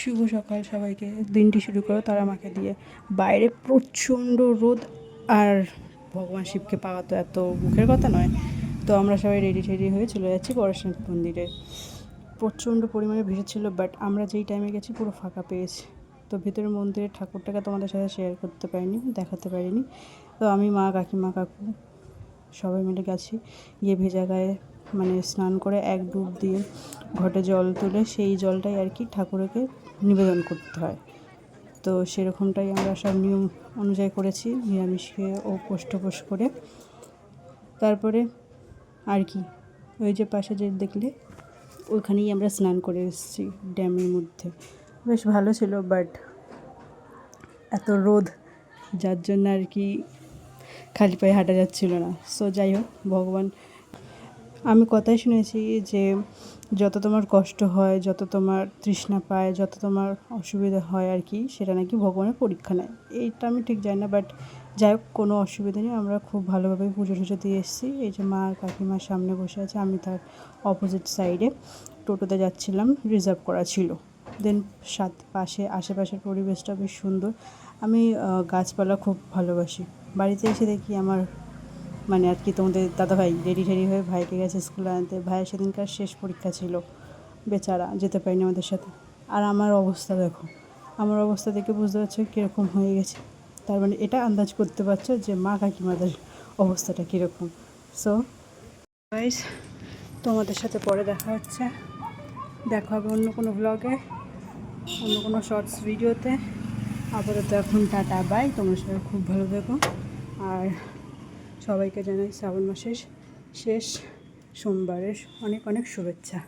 শুভ সকাল সবাইকে। দিনটি শুরু করো, তারা আমাকে দিয়ে। বাইরে প্রচণ্ড রোদ, আর ভগবান শিবকে পাওয়া তো এত মুখের কথা নয়। তো আমরা সবাই রেডি টেডি হয়ে চলে যাচ্ছি পরশুনাথ মন্দিরে। প্রচণ্ড পরিমাণে ভিড় ছিল বাট আমরা যেই টাইমে গেছি পুরো ফাঁকা পেয়েছি। তো ভিতরে মন্দিরের ঠাকুরটাকে তোমাদের সাথে শেয়ার করতে পারিনি, দেখাতে পারিনি। তো আমি মা, কাকিমা, কাকু সবাই মিলে গেছি। গিয়ে ভেজা গায়ে মানে স্নান করে এক ডুব দিয়ে ঘটে জল তুলে সেই জলটাই আর কি ঠাকুরকে নিবেদন করতে হয়। তো সেরকমটাই আমরা সব নিয়ম অনুযায়ী করেছি নিরামিষ খেয়ে ও পোষ্টপোষ করে। তারপরে আর কি, ওই যে পাশে যে দেখলে ওইখানেই আমরা স্নান করে এসেছি ড্যামের মধ্যে। বেশ ভালো ছিল, বাট এত রোদ, যার জন্য আর কি খালি পায়ে হাঁটা যাচ্ছিল না। সো যাই হোক, ভগবান আমি কথাই শুনেছি যে যত তোমার কষ্ট হয়, যত তোমার তৃষ্ণা পায়, যত তোমার অসুবিধা হয় আর কি, সেটা নাকি ভগবানের পরীক্ষা নেয়। এইটা আমি ঠিক জানি না বাট যাই হোক, কোনো অসুবিধা নেই। আমরা খুব ভালোভাবে পুজো টুজো দিয়ে এসেছি। এই যে মা আর কাকিমার সামনে বসে আছে, আমি তার অপোজিট সাইডে টোটোতে যাচ্ছিলাম রিজার্ভ করা ছিল। দেন সাত পাশে, আশেপাশের পরিবেশটা বেশ সুন্দর। আমি গাছপালা খুব ভালোবাসি। বাড়িতে এসে দেখি আমার মানে আর কি তোমাদের দাদাভাই রেডি টেডি হয়ে ভাইকে গেছে স্কুলে আনতে। ভাইয়ের সেদিনকার শেষ পরীক্ষা ছিল। বেচারা যেতে পারিনি আমাদের সাথে। আর আমার অবস্থা দেখো। আমার অবস্থা দেখে বুঝতে পারছ কীরকম হয়ে গেছে। তার মানে এটা আন্দাজ করতে পারছ যে মা কাকিমাদের অবস্থাটা কীরকম। সো গাইস তোমাদের সাথে পরে দেখা হচ্ছে। দেখা হবে অন্য কোনো ব্লগে অন্য কোনো শর্টস ভিডিওতে আপাতত এখন টাটা বাই তোমার সবাই খুব ভালো থেকো। আর সবাইকে জানাই শ্রাবণ মাসের শেষ সোমবারের অনেক অনেক শুভেচ্ছা।